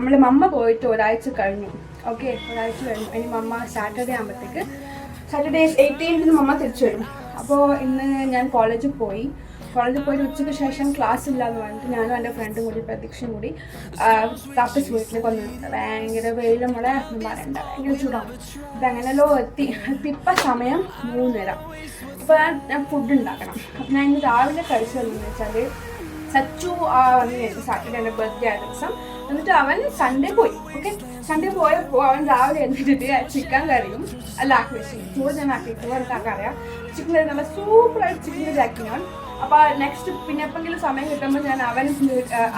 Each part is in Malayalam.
നമ്മൾ മമ്മ പോയിട്ട് ഒരാഴ്ച കഴിഞ്ഞു. ഓക്കെ ഒരാഴ്ച കഴിഞ്ഞു. ഇനി മമ്മ സാറ്റർഡേ ആകുമ്പോഴത്തേക്ക് സാറ്റർഡേ എയ്റ്റീൻത്തിന് മമ്മ തിരിച്ചു വരും. അപ്പോൾ ഇന്ന് ഞാൻ കോളേജിൽ പോയി. കോളേജിൽ പോയിട്ട് ഉച്ചയ്ക്ക് ശേഷം ക്ലാസ് ഇല്ല എന്ന് പറഞ്ഞിട്ട് ഞാനും എന്റെ ഫ്രണ്ടും കൂടി പ്രതീക്ഷയും കൂടി താപ്പസ് വീട്ടിലേക്ക് വന്നു ഭയങ്കര വെയിൽ നമ്മളെ പറയണ്ട. ഭയങ്കര ചൂടാണ് അപ്പം അങ്ങനെയല്ലോ എത്തി. അപ്പം ഇപ്പം സമയം മൂന്നര. അപ്പോൾ ഞാൻ ഫുഡ് ഉണ്ടാക്കണം. അപ്പം ഞാൻ ഇന്ന് രാവിലെ കഴിച്ചതെന്ന് വെച്ചാൽ സച്ചു ആ വന്നു സാറ്റർഡേ എന്റെ ബർത്ത്ഡേ ആയ ദിവസം. എന്നിട്ട് അവൻ സൺഡേ പോയി ഓക്കെ സൺഡേ പോയപ്പോൾ അവൻ രാവിലെ എന്നിട്ട് ചിക്കൻ കറിയും അല്ല ആക്കി ചോറ് ഞാൻ ആക്കി ചോറ് അറിയാം. ചിക്കൻ കറി നല്ല സൂപ്പറായിട്ട് ചിക്കൻ കറി ആക്കി ഞാൻ. അപ്പോൾ നെക്സ്റ്റ് പിന്നെ എപ്പോഴെങ്കിലും സമയം കിട്ടുമ്പോൾ ഞാൻ അവൻ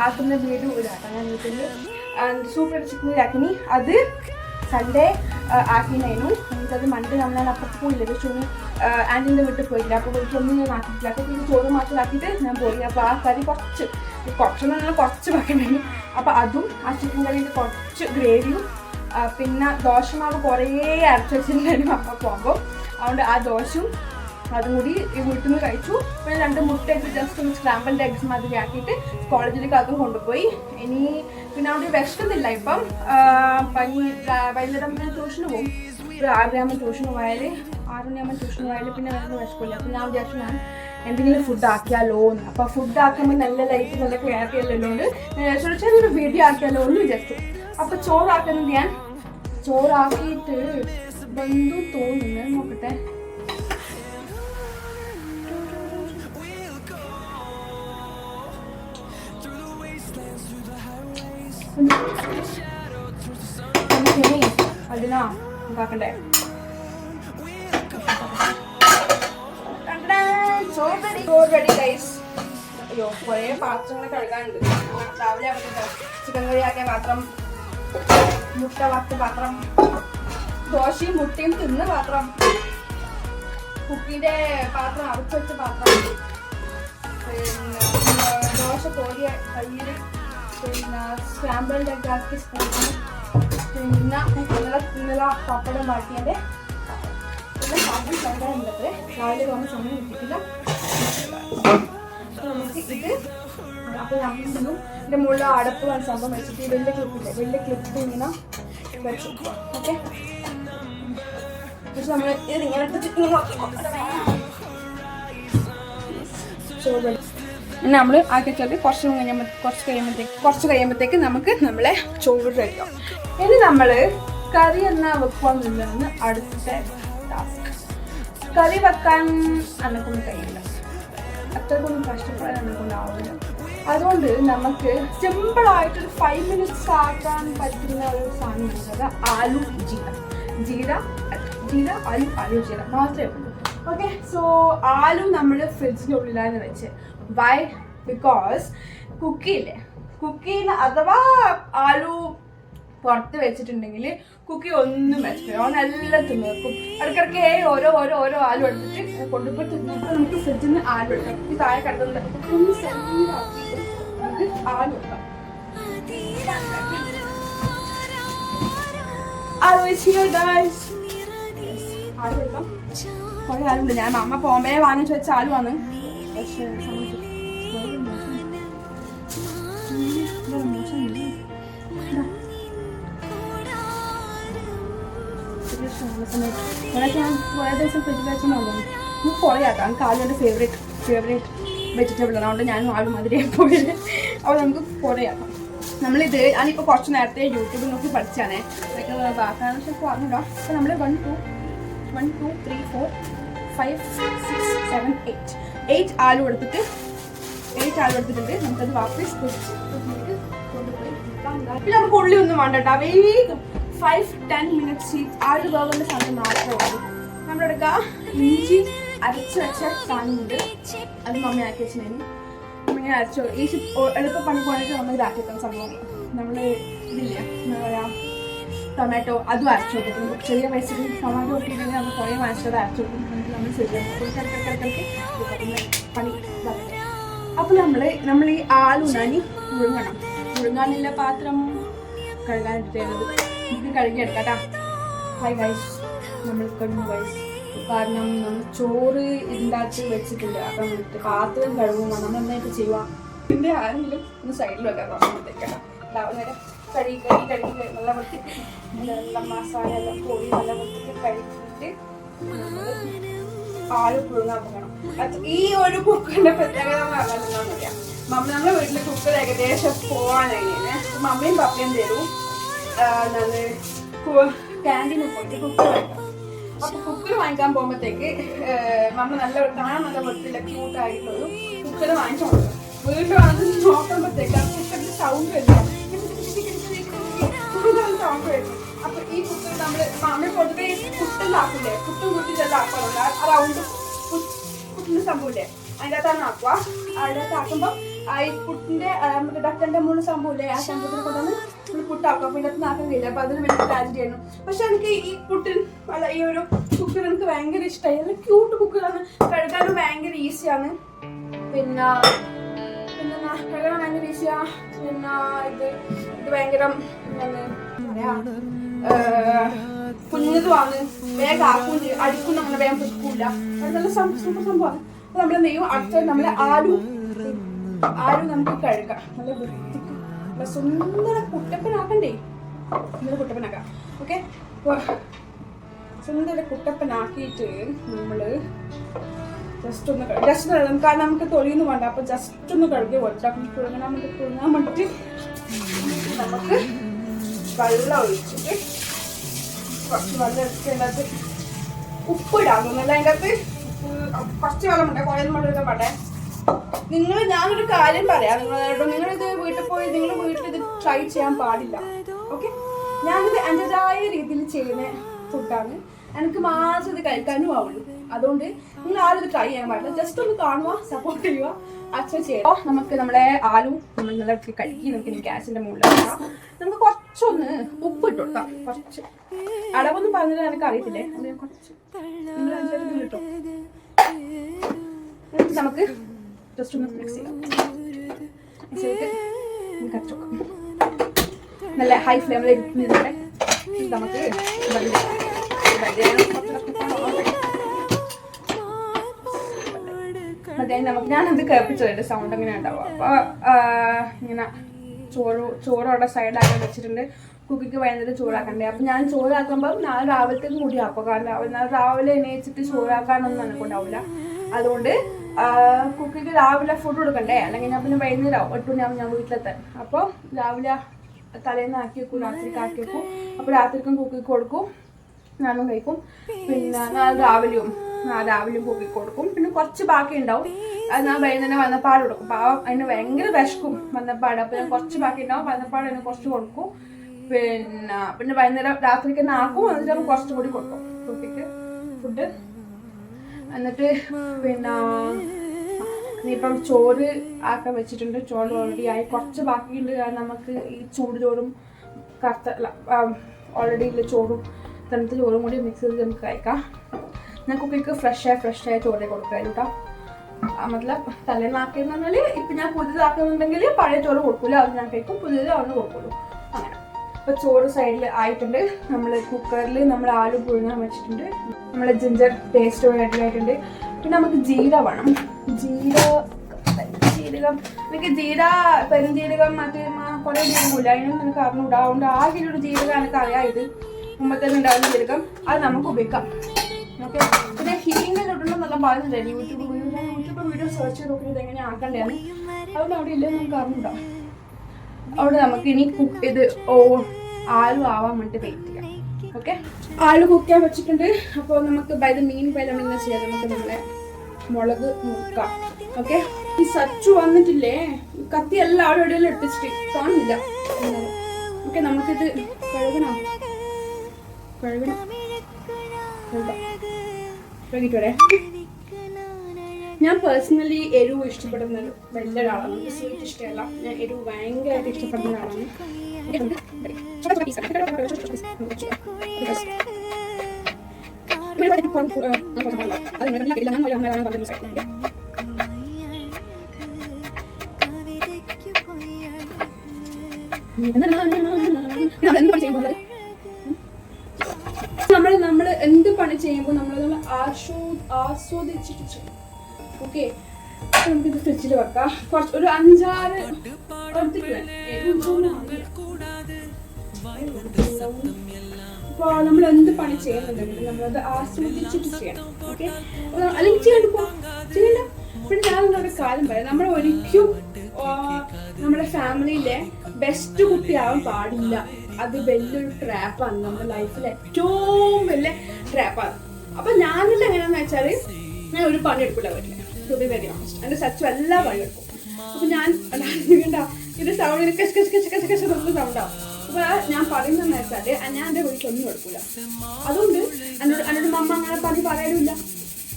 ആക്കുന്ന വീട് ഇതാക്കാം ഞാൻ വീട്ടിൽ സൂപ്പർ ചിക്കൻ കറി ആക്കിനി അത് സൺഡേ ആക്കിനായിരുന്നു എനിക്കത് മണ്ടി നമ്മൾ അപ്പം പോയില്ല. പക്ഷേ ഒന്ന് ആന്റിന്റെ വീട്ടിൽ പോയില്ല. അപ്പോൾ വീട്ടിലൊന്നും ഞാൻ ആക്കിയിട്ടില്ല അപ്പോൾ ചോറ് മാത്രം ആക്കിയിട്ട് ഞാൻ പോയി. അപ്പോൾ ആ കറി കുറച്ച് കുറച്ചൊന്നും നല്ല കുറച്ച് വെക്കണമായിരുന്നു അപ്പോൾ അതും ആ ചിക്കൻ കറിയിൽ കുറച്ച് ഗ്രേവിയും പിന്നെ ദോശമാവ് കുറേ അരച്ച് വെച്ചിട്ടുണ്ടായിരുന്നു അപ്പം പോകുമ്പോൾ അതുകൊണ്ട് ആ ദോശയും അതും കൂടി ഈ വീട്ടിൽ നിന്ന് കഴിച്ചു. പിന്നെ രണ്ട് മുട്ട എടുത്ത് ജസ്റ്റ് ഒന്ന് സ്ക്രാമ്പിൾഡ് എഗ്സ് മാതിരി ആക്കിയിട്ട് കോളേജിലേക്ക് അതും കൊണ്ടുപോയി. ഇനി പിന്നെ അവിടെ വിശക്കുന്നില്ല ഇപ്പം. പനി വൈകുന്നേരം പിന്നെ ട്യൂഷന് പോകും. ഒരു ആറരയാകുമ്പോൾ ട്യൂഷന് പോയാൽ ആറ് മണിയാകുമ്പോൾ ട്യൂഷന് പോയാൽ പിന്നെ വേറെ വിശക്കില്ല. അപ്പം ഞാൻ വിചാരിച്ചു ഞാൻ എന്തെങ്കിലും ഫുഡ് ആക്കിയാലോ എന്ന്. അപ്പോൾ ഫുഡ് ആക്കുമ്പോൾ നല്ല ലൈറ്റ് നല്ല ക്ലാരിറ്റി എല്ലാം ഉള്ളതുകൊണ്ട് ഞാൻ വിചാരിച്ചു ചെറിയൊരു വീഡിയോ ആക്കിയാലോ എന്ന് വിചാരിച്ചു. അപ്പോൾ ചോറാക്കുന്നത് ഞാൻ ചോറാക്കിയിട്ട് ബന്ധു തോന്നുന്നു. നോക്കട്ടെ. അതിനാ ഉണ്ടാക്കണ്ടേ റെഡി ഗൈസ് അയ്യോ കുറേ പാത്രങ്ങൾ കഴുകാനുണ്ട്. രാവിലെ ചിക്കൻ കറി ആക്കിയ പാത്രം മുട്ട ദോശയും മുട്ടയും തിന്ന പാത്രം കുക്കിന്റെ പാത്രം അടച്ചു വെച്ച പാത്രം പിന്നെ ദോശ കോരിയ തൈര് പിന്നെ സ്ക്രാമ്പിൾഡ് ഒക്കെ ആക്കി സ്പൂണ് പിന്നെ ഇന്നലെ ഇന്നലെ പപ്പടം ബാക്കിയതിന്റെ പിന്നെ പാത്രം കണ്ടായിരുന്നത് രാവിലെ തോന്നുന്ന സമയം കിട്ടിയിട്ടില്ല. അപ്പോൾ മുകളിൽ അടപ്പ് വന്ന സംഭവം വെച്ചിട്ട് വലിയ ക്ലിപ്പില്ലേ വലിയ ക്ലിപ്പ് ഇങ്ങനെ വെച്ചു. ഓക്കെ പക്ഷെ നമ്മൾ ഇത് ഇങ്ങനെ ചോറ് നമ്മൾ ആക്കി വെച്ചാൽ കുറച്ച് കഴിയുമ്പോൾ കുറച്ച് കഴിയുമ്പോഴത്തേക്ക് കുറച്ച് കഴിയുമ്പോഴത്തേക്ക് നമുക്ക് നമ്മളെ ചോറ് കഴിക്കാം. ഇനി നമ്മൾ കറി എന്നാ നിന്നാണ് അടുത്ത ടാസ്ക് കറി വെക്കാൻ എന്നെക്കൊണ്ട് കഴിയില്ല. അത്രക്കൊന്നും കഷ്ടപ്പെടാൻ എന്നെക്കൊണ്ടാവില്ല അതുകൊണ്ട് നമുക്ക് സിമ്പിളായിട്ടൊരു ഫൈവ് മിനിറ്റ്സ് ആക്കാൻ പറ്റുന്ന ഒരു സാധനം ആലു ജീര. ജീര ജീര ആലു ആലു ജീര മാത്രമേ ഉള്ളൂ. ഓക്കെ സോ ആലു നമ്മൾ ഫ്രിഡ്ജിന്റെ ഉള്ളിലാണ് വെച്ച് വൈ ബിക്കോസ് കുക്കിയില്ലേ കുക്കിയിൽ അഥവാ ആലു പുറത്ത് വെച്ചിട്ടുണ്ടെങ്കിൽ കുക്കി ഒന്നും വെച്ചിട്ടില്ല. ഓൻ എല്ലാം തിന്നു വെക്കും. ഇടയ്ക്കിടയ്ക്ക് ഓരോ ഓരോ ഓരോ ആലു എടുത്തിട്ട് കൊണ്ടുപോയി തിന്നിട്ട് നമുക്ക് ഫ്രിഡ്ജിൽ നിന്ന് ആലു എടുക്കാം ഈ താഴെ കിടക്കുന്നത് ഒന്ന് ആലു ഞാൻ അമ്മ പോമ്പേ വാങ്ങിച്ചു വെച്ച ആലു ആണ് പക്ഷേ അതൊക്കെ ഞാൻ കുറേ ദിവസം ഫ്രിഡ്ജിൽ വെച്ച് നോക്കുന്നു നമുക്ക് ആക്കാം എനിക്ക് ആദ്യം എന്റെ ഫേവറേറ്റ് ഫേവറേറ്റ് വെജിറ്റബിൾ ആണ്. അതുകൊണ്ട് ഞാൻ ആൾ മാതിരി പോയത് അപ്പോൾ നമുക്ക് കുറേ ആക്കാം നമ്മളിത് ഞാനിപ്പോൾ കുറച്ച് നേരത്തെ യൂട്യൂബിൽ നോക്കി പഠിച്ചാണേ. അതൊക്കെ ബാക്കാന്ന് വെച്ചാൽ പറഞ്ഞില്ല അപ്പോൾ നമ്മൾ one two one two three four five six seven eight eight aloo എടുത്തിട്ട് എയ്റ്റ് ആലു എടുത്തിട്ടുണ്ട്. നമുക്കത് പൊരിച്ച് ഫ്രിഡ്ജിലേക്ക് കൊണ്ടുപോയി. നമുക്ക് ഉള്ളി ഒന്നും വേണ്ട കേട്ടോ. വേഗം ഫൈവ് ടെൻ മിനിറ്റ്സ് ഈ ആട് വേഗേണ്ട സമയം മാത്രമേ ഉള്ളൂ. നമ്മളെടുക്കുക ഇഞ്ചി അരച്ച് വെച്ച കണ്ട് അത് മമ്മി ആക്കി വെച്ചിട്ടുണ്ടായിരുന്നു. ഇങ്ങനെ അരച്ചു ഈ എളുപ്പ പണി പോയിട്ട് നമ്മൾ ഇതാക്കി വെക്കുന്ന സംഭവം. നമ്മൾ ഇതില്ല എന്താ പറയുക ടൊമാറ്റോ അതും അരച്ചു കൊടുക്കും ചെറിയ പൈസക്ക് ടൊമാറ്റോ ഇട്ടിട്ടുണ്ടെങ്കിൽ നമ്മൾ കുറേ വാങ്ങിച്ചത് അരച്ചു കൊടുക്കും നമ്മൾ ശരിയാക്കും പണി അപ്പോൾ നമ്മൾ നമ്മൾ ഈ ആലു നനി മുഴുങ്ങണം. മുഴുങ്ങാനുള്ള പാത്രം കഴുകാനിട്ടത് ഇത് കഴുകിയെടുക്കാം കേട്ടോ ഹായ് ഗൈസ് നമ്മൾ കഴിഞ്ഞു ഗൈസ് കാരണം നമ്മൾ ചോറ് ഉണ്ടാക്കി വെച്ചിട്ടില്ല അപ്പം എന്നിട്ട് പാത്രം കഴുകുമ്പോൾ നമ്മൾ നന്നായിട്ട് ചെയ്യുക. ഇതിന്റെ ആരെങ്കിലും ഒന്ന് സൈഡിൽ വെക്കാം കുറച്ചുമ്പോഴത്തേക്ക് കേട്ടോ ഉണ്ടാവുന്നേരം കഴുകി കഴുകി കഴുകി. നല്ല വൃത്തിക്ക് നല്ല മസാല എല്ലാം പോയി നല്ല വൃത്തിക്ക് കഴുകിയിട്ട് പാൽ പുഴുങ്ങാൻ പോകണം. ഈ ഒരു കുക്കറിന്റെ പ്രത്യേകത പറഞ്ഞാൽ മമ്മ നമ്മുടെ വീട്ടിലെ കുക്കർ ഏകദേശം പോവാനാണ് മമ്മയും പപ്പയും തരും. ക്യാന്റീനിൽ പോയിട്ട് കുക്കർ വാങ്ങിക്കാം. അപ്പൊ കുക്കർ വാങ്ങിക്കാൻ പോകുമ്പോഴത്തേക്ക് മമ്മ നല്ല കാണാൻ നല്ല വൃത്തിയില്ല ക്യൂട്ടായിട്ടുള്ളൊരു കുക്കർ വാങ്ങിച്ചു കൊടുക്കും. വീട്ടിൽ വന്നത് നോക്കുമ്പോഴത്തേക്ക് ആ കുക്കറിന്റെ സൗണ്ട് വരില്ല സൗണ്ട് വരുന്നു. അപ്പൊ ഈ കുക്കർ നമ്മൾ മമ്മ പൊതുവെ കുട്ടുണ്ടാക്കില്ലേ കുട്ടും കുട്ടി ചെല്ലാം ആക്കാറുണ്ട് ആ റൗണ്ട് പുട്ടിന്റെ സംഭവമില്ലേ അതിന്റെ അകത്താണ് ആക്കുക. അതിന്റെ അകത്ത് ആക്കുമ്പോൾ ആ ഈ പുട്ടിന്റെ ആ, മറ്റേ ഡക്കന്റെ മൂന്ന് സംഭവമില്ലേ ആ സംഭവത്തിനെ കൊണ്ടാണ് നമ്മൾ പുട്ടാക്കും അപ്പോൾ ഇതിനകത്ത് കഴിയില്ല അപ്പൊ അതിന് വേണ്ടി പ്ലാൻ ആയിരുന്നു പക്ഷെ എനിക്ക് ഈ പുട്ടിൽ ഈ ഒരു കുക്കർ എനിക്ക് ഭയങ്കര ഇഷ്ടമായി നല്ല ക്യൂട്ട് കുക്കറാണ് കഴുകാനും ഭയങ്കര ഈസിയാണ് പിന്നെ പിന്നെ കഴുകാൻ ഭയങ്കര ഈസിയാ പിന്നെ ഇത് ഇത് ഭയങ്കര കുഞ്ഞതുമാണ്. വേഗം ആക്കും അടിക്കുന്ന അങ്ങനെ വേഗം പൊക്കൂല അത് നല്ല സൂപ്പർ സംഭവമാണ്. അപ്പൊ നമ്മൾ എന്ത് ചെയ്യും? അടുത്ത നമ്മളെ ആരും ആരും നമുക്ക് കഴുകാം. നല്ല വൃത്തിക്ക് സുന്ദര കുട്ടപ്പനാക്കണ്ടേ? സുന്ദര കുട്ടപ്പനാക്കാം. ഓക്കെ സുന്ദര കുട്ടപ്പനാക്കിയിട്ട് നമ്മൾ ജസ്റ്റ് ഒന്ന് ജസ്റ്റ് കാരണം നമുക്ക് തൊലിയൊന്നും വേണ്ട. അപ്പൊ ജസ്റ്റ് ഒന്ന് കഴുകി കൊടുത്താൽ പുഴുങ്ങാൻ വേണ്ടി പുഴുങ്ങാൻ വേണ്ടിട്ട് നമുക്ക് വെള്ളം ഒഴിച്ചിട്ട് കുറച്ച് വെള്ളം എടുത്തിട്ട് അതിനകത്ത് ഉപ്പിടാൻ തോന്നുന്നില്ല അതിന്റെ അകത്ത് ഉപ്പ് കുറച്ച് വെള്ളം ഉണ്ട് കുറേ നമ്മൾ ഇടാൻ നിങ്ങൾ ഞാനൊരു കാര്യം പറയാം. നിങ്ങളോട് നിങ്ങളിത് വീട്ടിൽ പോയി നിങ്ങൾ വീട്ടിൽ ഇത് ട്രൈ ചെയ്യാൻ പാടില്ല. ഓക്കെ ഞാനിത് എന്റെതായ രീതിയിൽ ചെയ്യുന്ന ഫുഡാണ് എനിക്ക് മാത്രം ഇത് കഴിക്കാനും ആവുള്ളൂ. അതുകൊണ്ട് നിങ്ങൾ ആരും ഇത് ട്രൈ ചെയ്യാൻ പാടില്ല. ജസ്റ്റ് ഒന്ന് കാണുക സപ്പോർട്ട് ചെയ്യുക അച്ഛൻ ചെയ്യുക നമുക്ക് നമ്മളെ ആലു നമ്മൾ നല്ല കഴുകി നമുക്ക് ഗ്യാസിന്റെ മുകളിൽ നമുക്ക് കുറച്ചൊന്ന് ഉപ്പ് ഇട്ട് കുറച്ച്. അളവൊന്നും പറഞ്ഞില്ല എനിക്ക് അറിയത്തില്ലേ? കുറച്ച്. നിങ്ങൾ നമുക്ക് ജസ്റ്റ് ഒന്ന് മിക്സ് ചെയ്യാം. മിക്സ് ചെയ്തിട്ട് അരച്ച് വെക്കാം. നല്ല ഹൈ ഫ്ലെയിമിൽ ഇരുന്നിട്ട് നമുക്ക് വെള്ളം അതെ നമുക്ക് ഞാനത് കേൾപ്പിച്ചു എന്റെ സൗണ്ട് അങ്ങനെ ഉണ്ടാവും അപ്പോൾ ഇങ്ങനെ ചോറ് ചോറോടെ അവിടെ സൈഡാക്കി വെച്ചിട്ടുണ്ട്. കുക്കിക്ക് വേണ്ടത് ചോറാക്കണ്ടേ അപ്പം ഞാൻ ചോറാക്കുമ്പോൾ നാളെ രാവിലത്തേക്ക് കൂടി ആക്കും. കാരണം നാളെ രാവിലെ എണീച്ചിട്ട് ചോറാക്കാനൊന്നും എനിക്കുണ്ടാവില്ല അതുകൊണ്ട് കുക്കിക്ക് രാവിലെ ഫുഡ് കൊടുക്കണ്ടേ? അല്ലെങ്കിൽ ഞാൻ പിന്നെ വൈകുന്നേരം എട്ട് മണിയാവും ഞാൻ വീട്ടിലെത്താൻ. അപ്പോൾ രാവിലെ തലേന്ന് ആക്കി വെക്കും രാത്രിക്ക് ആക്കി വെക്കും. അപ്പോൾ രാത്രിക്കും കുക്കിക്ക് കൊടുക്കും. ഞാനും കഴിക്കും. പിന്നെ നാളെ രാവിലെയും രാവിലെയും കുക്കിക്ക് കൊടുക്കും. പിന്നെ കുറച്ച് ബാക്കി ഉണ്ടാവും. അത് ഞാൻ വൈകുന്നേരം വന്നപ്പാട് കൊടുക്കും. പാവം അതിന് ഭയങ്കര വിശക്കും വന്നപ്പാട്. അപ്പോൾ ഞാൻ കുറച്ച് ബാക്കി ഉണ്ടാവും. വന്നപ്പാട് അതിന് കുറച്ച് കൊടുക്കും. പിന്നെ പിന്നെ വൈകുന്നേരം രാത്രിക്ക് തന്നെ ആക്കും. എന്നിട്ട് കുറച്ചും കൂടി കൊടുക്കും കുക്കിക്ക്. ഫുഡ്. എന്നിട്ട് പിന്നെ ഇനിയിപ്പം ചോറ് ആക്കാൻ വെച്ചിട്ടുണ്ട്. ചോറ് ഓൾറെഡി ആയി. കുറച്ച് ബാക്കിയുണ്ട്. കാരണം നമുക്ക് ഈ ചൂട് ചോറും കറുത്ത ഓൾറെഡി ഉള്ള ചോറും തണുത്ത ചോറും കൂടി മിക്സ് ചെയ്ത് നമുക്ക് കഴിക്കാം. ഞാൻ കുക്കിക്ക് ഫ്രഷായ ഫ്രഷായ ചോറേ കൊടുക്കായിരുന്നു കേട്ടോ മതലബ് തലേന്നാക്കിയെന്ന് പറഞ്ഞാൽ ഇപ്പം ഞാൻ പുതിയതാക്കുന്നുണ്ടെങ്കിൽ പഴയ ചോറ് കൊടുക്കില്ല അത് ഞാൻ കഴിക്കും. പുതിയത് അവന് കൊടുക്കുള്ളൂ. അപ്പോൾ ചോറ് സൈഡിൽ ആയിട്ടുണ്ട്. നമ്മൾ കുക്കറിൽ നമ്മൾ ആലു പുഴുങ്ങാൻ വെച്ചിട്ടുണ്ട്. നമ്മൾ ജിഞ്ചർ പേസ്റ്റ് ആയിട്ടുണ്ട് പിന്നെ നമുക്ക് ജീര വേണം. ജീര ജീരകം. എനിക്ക് ജീര പെരുംജീരകം മറ്റേ കുറേ ജീരകമില്ല? അതിനൊന്നും എനിക്ക് അറിഞ്ഞൂടാ. അതുകൊണ്ട് ആകെ ഒരു ജീരകം എനിക്ക് അറിയാം ഇത്. മുമ്പത്തെ ഉണ്ടാകുന്ന ജീരകം. അത് നമുക്ക് ഉപയോഗിക്കാം. ഓക്കെ പിന്നെ ഹീലിംഗ് തൊട്ടുള്ള നല്ല പറയുന്നുണ്ട് യൂട്യൂബ് യൂട്യൂബ് വീഡിയോ സെർച്ച് ചെയ്ത് നോക്കിയത് എങ്ങനെ ആക്കണ്ടേന്ന് അതുകൊണ്ട് അവിടെ ഇല്ലെന്ന് നമുക്ക് അറിഞ്ഞൂടാ. അവിടെ നമുക്ക് ഇനി കുക്ക് ഇത് ഓ ആലു ആവാൻ വേണ്ടി വെയിറ്റ് ചെയ്യാം. ഓക്കെ ആലു കുക്ക് ചെയ്യാൻ വെച്ചിട്ടുണ്ട്. അപ്പോൾ നമുക്ക് ബൈ ദ മീൻ ബൈ നമ്മൾ ചെയ്യാം. നമുക്ക് നമ്മളെ മുളക് മുറുക്കാം. ഓക്കെ ഈ സച്ചു വന്നിട്ടില്ലേ? കത്തി എല്ലാം അവിടെ എവിടെയെല്ലാം എടുത്തിട്ട് കാണുന്നില്ല. ഓക്കെ നമുക്കിത് കഴുകണം. കഴുകണം. കഴുകാം. കഴുകിയിട്ട് വരാം. ഞാൻ പേഴ്സണലി എരിവ് ഇഷ്ടപ്പെടുന്ന ഒരു വലിയ ഒരാളാണ് സ്വീറ്റ് ഇഷ്ടമല്ല. ഞാൻ എരിവ് ഭയങ്കരമായിട്ട് ഇഷ്ടപ്പെടുന്ന ഒരാളാണ്. നമ്മൾ നമ്മൾ എന്ത് പണി ചെയ്യുമ്പോൾ നമ്മൾ നമ്മൾ ആസ്വ ആസ്വദിച്ചിട്ട് ചെയ്യും ഓക്കെ. നമുക്കിത് ഫ്രിഡ്ജിൽ വെക്കാം. കുറച്ച് ഒരു അഞ്ചാറ്. അപ്പോൾ നമ്മൾ എന്ത് പണി ചെയ്യുന്നുണ്ടെങ്കിലും നമ്മളത് ആസ്വദിച്ചിട്ട് ചെയ്യണം. ഓക്കെ? അല്ലെങ്കിൽ ചെയ്യണ്ട ചെയ്യണ്ട. പിന്നെ ഞാൻ നിങ്ങളുടെ കാലം പറയാം. നമ്മൾ ഒരിക്കലും നമ്മുടെ ഫാമിലിയിലെ ബെസ്റ്റ് കുട്ടിയാവാൻ പാടില്ല. അത് വലിയൊരു ട്രാപ്പാണ് നമ്മുടെ ലൈഫിൽ ഏറ്റവും വലിയ ട്രാപ്പാണ് അപ്പൊ ഞാനില്ല എങ്ങനെയാന്ന് വെച്ചാൽ ഞാൻ ഒരു പണി എടുക്കില്ല വീട്ടിൽ. ടു ബി വെരി ഓണസ്റ്റ് എന്റെ സച്ചു എല്ലാ വഴിയെടുക്കും അപ്പൊ ഞാൻ കണ്ടോ ഇത് സൗണ്ട് കശ് കശ് കശ് കശ് കശ് എന്നുള്ള സൗണ്ടാവും അപ്പൊ ഞാൻ പറയുന്നതെന്ന് വെച്ചാൽ ഞാൻ എന്റെ വീട്ടിലൊന്നും എടുക്കൂല. അതുകൊണ്ട് എന്നോട് എന്നോട് മമ്മ അങ്ങനെ പറഞ്ഞ് പറയാനില്ല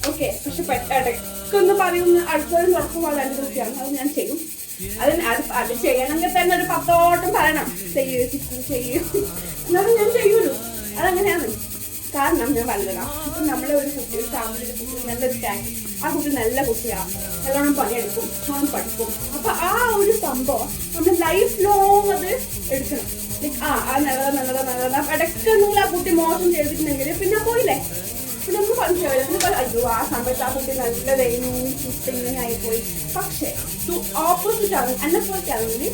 ഓക്കെ പക്ഷെ ഇടയ്ക്കൊന്ന് പറയുന്ന തുറക്കുമ്പോൾ അത് എന്റെ വൃത്തിയാണ് അത് ഞാൻ ചെയ്യും. അത് അത് ചെയ്യണമെങ്കിൽ തന്നെ ഒരു പത്തോട്ടം പറയണം. ചെയ്യൂ ചിക്കൻ ചെയ്യൂ. എന്നാലും ഞാൻ ചെയ്യുള്ളൂ അതങ്ങനെയാണ്. കാരണം ഞാൻ വലുതാണ് ഇപ്പം നമ്മളെ ഒരു കുട്ടി ഒരു ഫാമിലി നല്ലൊരു ടാങ്ക് ആ കുട്ടി നല്ല കുട്ടിയാണ് നല്ലോണം പണിയെടുക്കും നല്ലോണം പഠിക്കും. അപ്പൊ ആ ഒരു സംഭവം നമ്മൾ ലൈഫ് ലോങ് അത് എടുക്കണം. ആ ആ നല്ലതാ നല്ലതാ നല്ലതാ. ഇടയ്ക്കെന്തെങ്കിലും ആ കുട്ടി മോശം ചെയ്തിട്ടുണ്ടെങ്കിൽ പിന്നെ പോയില്ലേ? പിന്നെ നമുക്ക് പറഞ്ഞു പിന്നെ അയ്യോ ആ സമയത്ത് ആ കുട്ടി നല്ലതായിരുന്നു ഇങ്ങനെ ആയിപ്പോയി. പക്ഷേ ഓപ്പോസിറ്റ് ആണ്. എന്നെ പോലത്തെ ആണെങ്കിൽ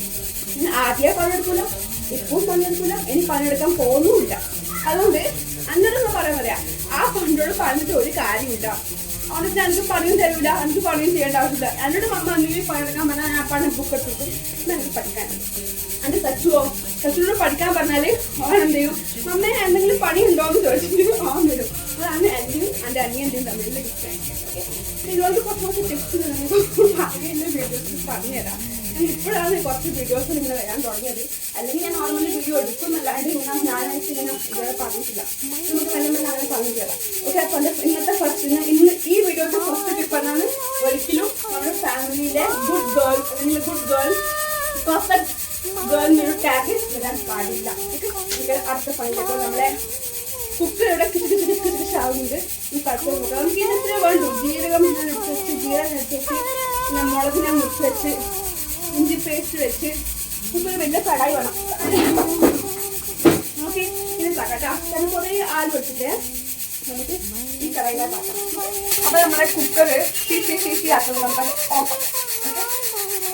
ഞാൻ ആദ്യമേ പണിയെടുക്കൂല ഇപ്പം പണിയെടുക്കൂല ഇനി പണിയെടുക്കാൻ പോകുന്നുമില്ല. അതുകൊണ്ട് അന്നേരം പറയാൻ പറയാ ആ പണ്ടോട് പറഞ്ഞിട്ട് ഒരു കാര്യമില്ല. അവർക്ക് എനിക്ക് പണിയും തരൂല എനിക്ക് പണിയും ചെയ്യേണ്ട ആവശ്യമില്ല. എന്നോട് മമ്മ നീ പണിയെടുക്കാൻ പറഞ്ഞാൽ ഞാൻ പണം ബുക്ക് എടുത്തിട്ട് എനിക്ക് പഠിക്കാൻ എന്റെ സച്ചുവോ? സച്ചുവിനോട് പഠിക്കാൻ പറഞ്ഞാൽ അവൻ എന്ത് ചെയ്യും? മമ്മ എന്തെങ്കിലും പണി ഉണ്ടോ എന്ന് ചോദിച്ചിട്ട് അവൻ വരും അതാണ് എന്റെയും എന്റെ അനിയന്റെയും തമ്മിലുള്ള ഡിഫറൻസ്. ഇതുപോലത്തെ കുറച്ച് കുറച്ച് ടിപ്സ് വീഡിയോസ് പറഞ്ഞുതരാം. ഇപ്പോഴാണ് കുറച്ച് വീഡിയോസ് ഇങ്ങനെ വരാൻ തുടങ്ങിയത് അല്ലെങ്കിൽ ഞാൻ നോർമലി വീഡിയോ എടുക്കുന്നല്ലാണ്ട് ഇങ്ങനെ ഞാനായിട്ട് ഇങ്ങനെ ഇതുവരെ പറഞ്ഞിട്ടില്ല നമുക്ക് നല്ല നല്ല അങ്ങനെ പറഞ്ഞു ഓക്കെ അപ്പൊ ഇന്നത്തെ ഫസ്റ്റ് ഇന്ന് ഈ വീഡിയോയുടെ ഫസ്റ്റ് എന്നാണ് ഒരിക്കലും നമ്മുടെ ഫാമിലിയിലെ ഗുഡ് ഗേൾ അല്ലെങ്കിൽ ഗുഡ് ഗേൾ പെർഫെക്റ്റ് ഗേൾ എന്നൊരു ടാഗ് വരാൻ പാടില്ല നമുക്ക് അടുത്ത പണിയൊക്കെ നമ്മളെ കുക്കർ ഇവിടെ കിച്ച് കിച്ച് കിച്ച് ഈ പച്ച നമുക്ക് ഇതിന് വേണ്ടു ജീരകം എടുത്ത് വെച്ച് ജീരകം എടുത്ത് വെച്ച് പിന്നെ മുളക് ഞാൻ മുറിച്ച് വെച്ച് ഇഞ്ചി പേസ്റ്റ് വെച്ച് കുക്കർ വലിയ കടായി വേണം. ഓക്കെ ഇത് തകട്ട ഞാൻ കുറേ ആൽ വെച്ചിട്ട് നമുക്ക് ഈ കടായിലാക്കാം അപ്പൊ നമ്മുടെ കുക്കർ സീസി സീസി ആക്കുന്നത് നമുക്ക് ഓഫ്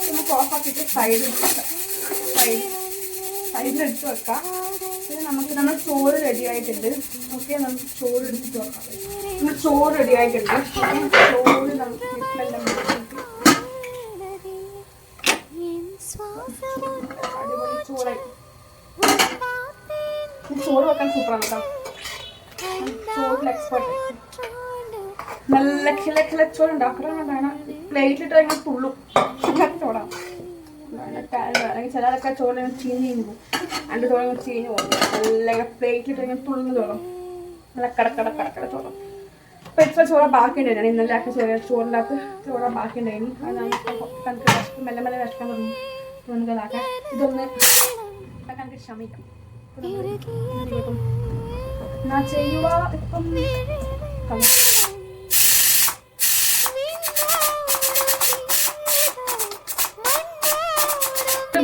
നമുക്ക് ഓഫ് ആക്കിയിട്ട് സൈഡ് സൈഡ് സൈഡിലെടുത്ത് വെക്കാം. പിന്നെ നമുക്ക് നമ്മൾ ചോറ് റെഡി ആയിട്ടുണ്ട്. ഓക്കെ നമുക്ക് ചോറ് എടുത്തിട്ട് വെക്കാം. നമ്മൾ ചോറ് റെഡി ആയിട്ടുണ്ട്. ചോറ് നമുക്ക് വീട്ടിലെല്ലാം വെച്ചിട്ട് അടിപൊളി ചോറായി ചോറ് വെക്കാൻ സൂപ്പറാണ് കേട്ടോ. ചോറിൽ എക്സ്പെർട്ട് നല്ല കില കില ചോറ് ഉണ്ടാക്കണം വേണം പ്ലേറ്റിലിട്ട് കഴിഞ്ഞാൽ തുള്ളും. ചോറാണ് അല്ലെങ്കിൽ ചിലരൊക്കെ ചോറ് ചീഞ്ഞ് പോകും. എന്റെ ചോറ് ചീഞ്ഞ് പോകും. നല്ല പ്ലേറ്റിലിട്ട് ഇങ്ങനെ തുള്ളുന്ന ചോറും. നല്ല കടക്കട കടക്കട ചോറും. അപ്പോൾ ഇത്ര ചോറ ബാക്കി ഉണ്ടായിരുന്നു ഇന്നലെ ആക്കിയ ചോറ് ചോറിന്റെ അകത്ത് ചോറ ബാക്കി ഉണ്ടായിരുന്നു അത് നമുക്ക് കണക്ക്. മെല്ലെ മെല്ലെ വിഷക്കാൻ തുടങ്ങി. അപ്പോൾ നമ്മൾ എന്ത് ചെയ്യും? എന്നാ ചെയ്യുക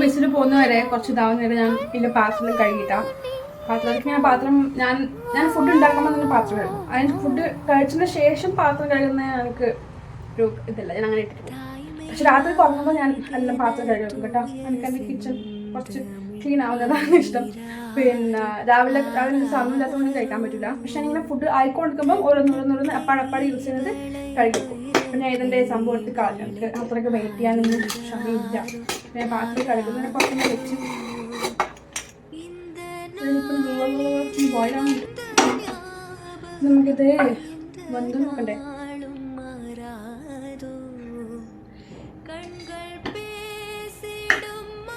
ബസ്സിൽ പോകുന്നവരെ കുറച്ച് ഇതാവുന്ന വരെ ഞാൻ പിന്നെ പാത്രം കഴുകിയിട്ടാം. പാത്രത്തിൽ ഞാൻ പാത്രം ഞാൻ ഞാൻ ഫുഡ് ഉണ്ടാക്കുമ്പോൾ തന്നെ പാത്രം കഴുകും. അതിന് ഫുഡ് കഴിച്ചതിന് ശേഷം പാത്രം കഴുകുന്ന എനിക്ക് ഒരു ഇതല്ല ഞാൻ അങ്ങനെ ഇട്ടിട്ട് പക്ഷെ രാത്രി കുറഞ്ഞപ്പോൾ ഞാൻ എല്ലാം പാത്രം കഴുകും കേട്ടോ. എനിക്ക് എന്റെ കിച്ചൺ കുറച്ച് ക്ലീൻ ആവുന്നതാണ് ഇഷ്ടം. പിന്നെ രാവിലെ രാവിലെ സമയമില്ലാത്തതുകൊണ്ട് കഴിക്കാൻ പറ്റില്ല പക്ഷെ ഇങ്ങനെ ഫുഡ് ആയിക്കൊണ്ടിരിക്കുമ്പോൾ ഓരോന്നോരോന്നോരോന്ന് അപ്പാടപ്പാട് യൂസ് ചെയ്യുന്നത് കഴിക്കും അപ്പം ഞാൻ ഇതിന്റെ സംഭവം എടുത്ത് കളഞ്ഞു എനിക്ക് അത്രയ്ക്ക് വെയിറ്റ് ചെയ്യാനൊന്നും ക്ഷമയില്ല പിന്നെ പാത്രം കഴുകുന്നതിനെ കുറച്ചൊന്ന് വെച്ച്. നമുക്കിത് വന്ന് നോക്കണ്ടേ?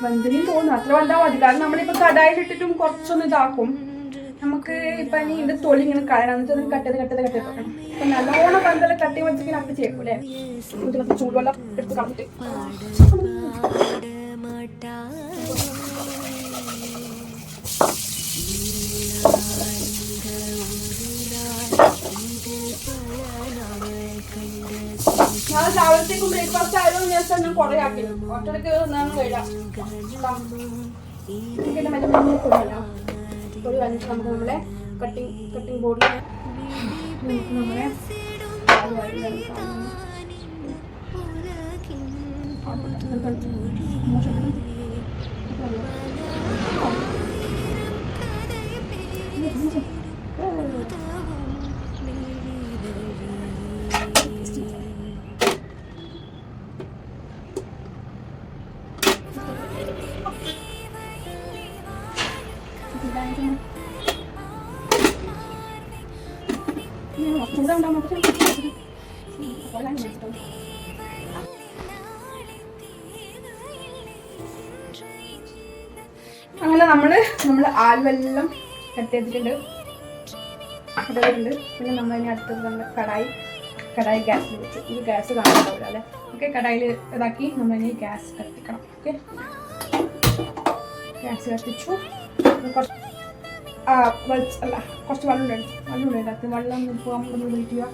വന്തിനും തോന്നുന്നു അത്ര വന്നാൽ മതി. കാരണം നമ്മളിപ്പോ കടായിലിട്ടിട്ടും കുറച്ചൊന്ന് ഇതാക്കും. നമുക്ക് ഇപ്പൊ ഇനി ഇത് തൊലി ഇങ്ങനെ കളയണം. എന്നിട്ട് കട്ടത് കട്ടത് കട്ടത് വെക്കണം. ഇപ്പൊ നല്ലോണം പന്തല കട്ടി വെച്ചിട്ട് നമുക്ക് ചേക്കും കുറച്ച് ചൂടുവെള്ളം എടുത്ത് കളഞ്ഞിട്ട്. ഞാൻ രാവിലത്തേക്കും ബ്രേക്ക്ഫാസ്റ്റ് ആയതുകൊണ്ട് ഞാൻ തന്നെ കുറേ ആക്കി. ഒറ്റയ്ക്ക് നിന്നാണ് കൊടുക്കല്ലോ പൊടി കഴിഞ്ഞിട്ട് നമുക്ക് നമ്മളെ കട്ടിങ് കട്ടിങ് ബോർഡിൽ നമ്മളെ കൊള്ളാൻ അങ്ങനെ നമ്മൾ നമ്മൾ ആൽവെല്ലാം കെട്ടിയെടുത്തിട്ടുണ്ട് ഇട്ടിട്ടുണ്ട് പിന്നെ നമ്മൾ ഇനി അടുത്തത് നമ്മൾ കടായി കടായി ഗ്യാസ് വെച്ച് ഇത് ഗ്യാസ് കാണാൻ അല്ലേ? ഓക്കെ കടായിൽ ഇതാക്കി നമ്മൾ ഇനി ഗ്യാസ് കത്തിക്കണം. ഓക്കെ? ഗ്യാസ് കത്തിച്ചു. കുറച്ച് അല്ല കുറച്ച് വെള്ളം ഉണ്ട് വെള്ളം ഉണ്ട് അതിനകത്ത് വെള്ളം പോകാൻ ഒന്ന് വെയിറ്റ് ചെയ്യുക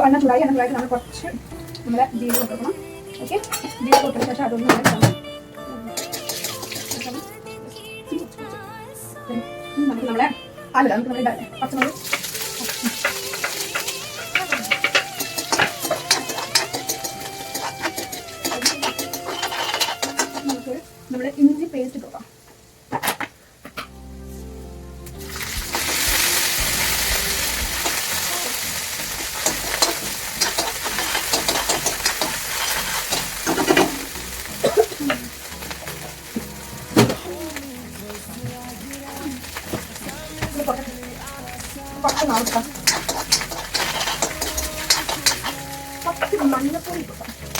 എണ്ണ ചൂടായി എണ്ണ ചൂടായി നമ്മൾ കുറച്ച് നമ്മുടെ ജീരകം കൊടുക്കണം ഓക്കെ ജീരകം കൊടുത്ത ശേഷം അതൊന്ന്. നമുക്ക് നമ്മളെ ആലില്ല നമുക്ക് നമ്മൾ ഇടാം പച്ചമുളക് നമ്മുടെ ഇഞ്ചി പേസ്റ്റ് ഇട്ടോക്കാം ഇത് കുറച്ച് കുറച്ച് നാളെടുക്കാം കുറച്ച് മഞ്ഞപ്പൊടി ഇട്ടോക്കാം ആ ഒരു കളർ മഞ്ഞപ്പൊടി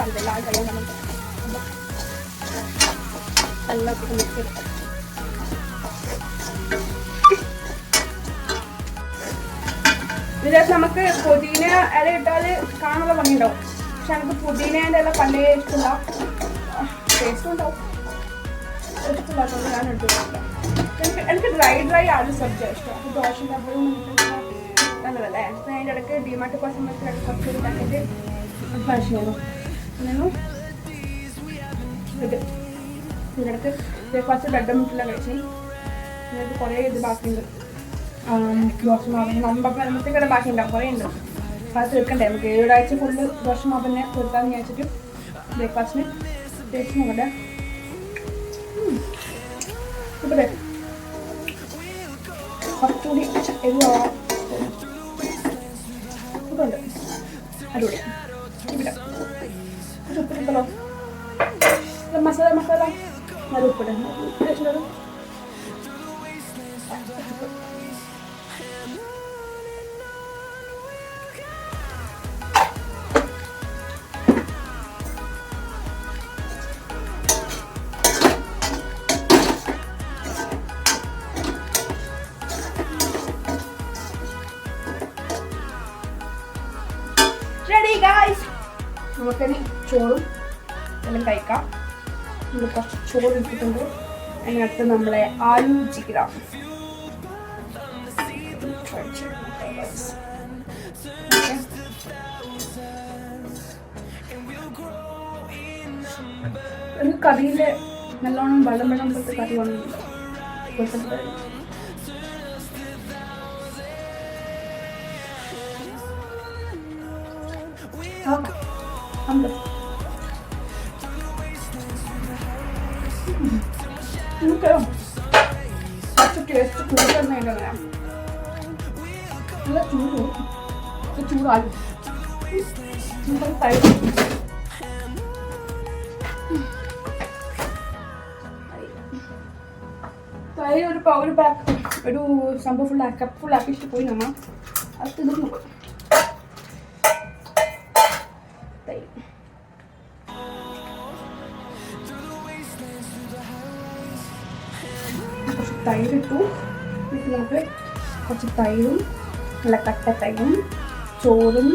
പറഞ്ഞില്ല ആ കഴിയാൻ നമുക്ക് എല്ലാം മിക്സ് ഇതിനകത്ത് നമുക്ക് പുതിന ഇല ഇട്ടാൽ കാണുന്ന ഭംഗിയുണ്ടാവും. പക്ഷെ നമുക്ക് പുതിനേന്റെ ഇല പണ്ടേ ഇഷ്ടമുണ്ടാവും. ടേസ്റ്റ് ഉണ്ടാവും. ഇഷ്ടമില്ലാത്തതുകൊണ്ട് ഞാൻ എടുത്തിട്ടുണ്ട്. എനിക്ക് എനിക്ക് ഡ്രൈ ഡ്രൈ ആണ് സബ്ജ ഇഷ്ടം. അപ്പോൾ ദോശ അപ്പോഴും നല്ലതല്ലേ? അതിന്റെ ഇടയ്ക്ക് ഡിമാർട്ട് പോയ സമയത്ത് കുറച്ച് ഉണ്ടാക്കിയിട്ട് അങ്ങനെ ഇത് ഇടയ്ക്ക് ബ്രേക്ക്ഫാസ്റ്റ് ബ്രെഡ് മുട്ടില്ല കഴിച്ചു. ഇതിനകത്ത് കുറേ ഇത് ബാക്കിയുണ്ട്. ദോശ മാവിന് വരുമ്പോഴത്തേക്കും ബാക്കി ബാക്കിയുണ്ടാവും. കുറേ ഉണ്ട്. അത് തീർക്കണ്ടേ? നമുക്ക് ഏഴാഴ്ച ഫുള്ള് ദോശ മാവിനെ തീർക്കാമെന്ന് വിചാരിച്ചിട്ട് ബ്രേക്ക്ഫാസ്റ്റിന് ടേസ്റ്റ് നോക്കട്ടെ ഇവിടെ കുറച്ചുകൂടി എരിവാ. ഇതുണ്ട്. അടിപൊളി. കുറച്ച് ഉപ്പിട്ടല്ലോ ഇത് മസാല മസാല അത് നമുക്കിനി ചോറും എല്ലാം കഴിക്കാം. നമ്മൾ കുറച്ച് ചോറ് ഇട്ടിട്ടുണ്ട് അതിനകത്ത് നമ്മളെ ആലു ചിക്കറ ഒരു കറിയിൽ നല്ലോണം വെള്ളം വെള്ളം കറി. വേണം നമുക്ക് കുറച്ച് ടേസ്റ്റ് കൂടുതലുണ്ട് അങ്ങനെ നല്ല ചൂട് ചൂടായി നമുക്ക് തൈര് ഒരു ഒരു പാക്ക് ഒരു സംഭവം ഫുൾ ആക്കി ഫുൾ ആക്കിയിട്ട് പോയി നമ്മൾ അത് തിന്നു കുറച്ച് തൈരും നല്ല കട്ട തൈരും ചോറും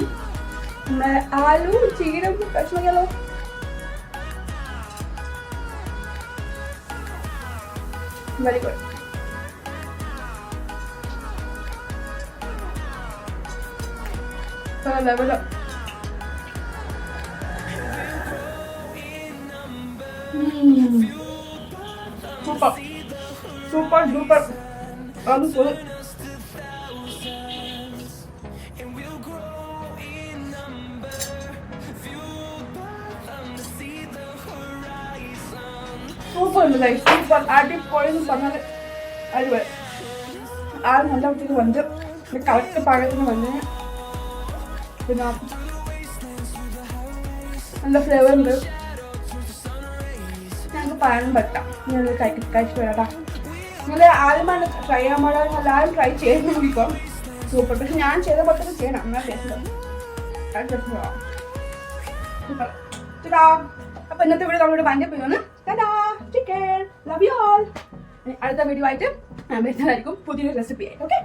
നമ്മുടെ ആലു ചീരം കഷ്ണങ്ങളോ വെരി ഗുഡ് ലെവലോ സൂപ്പർ സൂപ്പർ ഡൂപ്പർ അത് സൂപ്പർ ഉണ്ട് സൂപ്പർ അടിപൊളി എന്ന് പറഞ്ഞാൽ അടിപൊളി. ആ നല്ല വൃത്തിക്ക് വന്ന് കറക്റ്റ് പാകത്തിന് വന്ന് പിന്നെ നല്ല ഫ്ലേവർ ഉണ്ട്. ഞങ്ങൾക്ക് പറയാൻ പറ്റാം. നിങ്ങൾ കഴിക്കും കഴിച്ച് വരാം നിങ്ങൾ ആദ്യമാണ് ട്രൈ ചെയ്യാൻ പാടാതെ എല്ലാവരും ട്രൈ ചെയ്യുന്നു ഇപ്പം. സൂപ്പർ പക്ഷെ ഞാൻ ചെയ്ത പോലെ ചെയ്യണം. എന്നാൽ ടേസ്റ്റ് സൂപ്പർ അപ്പൊ ഇന്നത്തെ നമ്മളിവിടെ വൈൻഡപ്പ് ചെയ്യുന്നു. Tata take care love you all അടുത്ത വീഡിയോ ആയിട്ട് വരുന്നതായിരിക്കും പുതിയൊരു റെസിപ്പി ആയിട്ട്. ഓക്കെ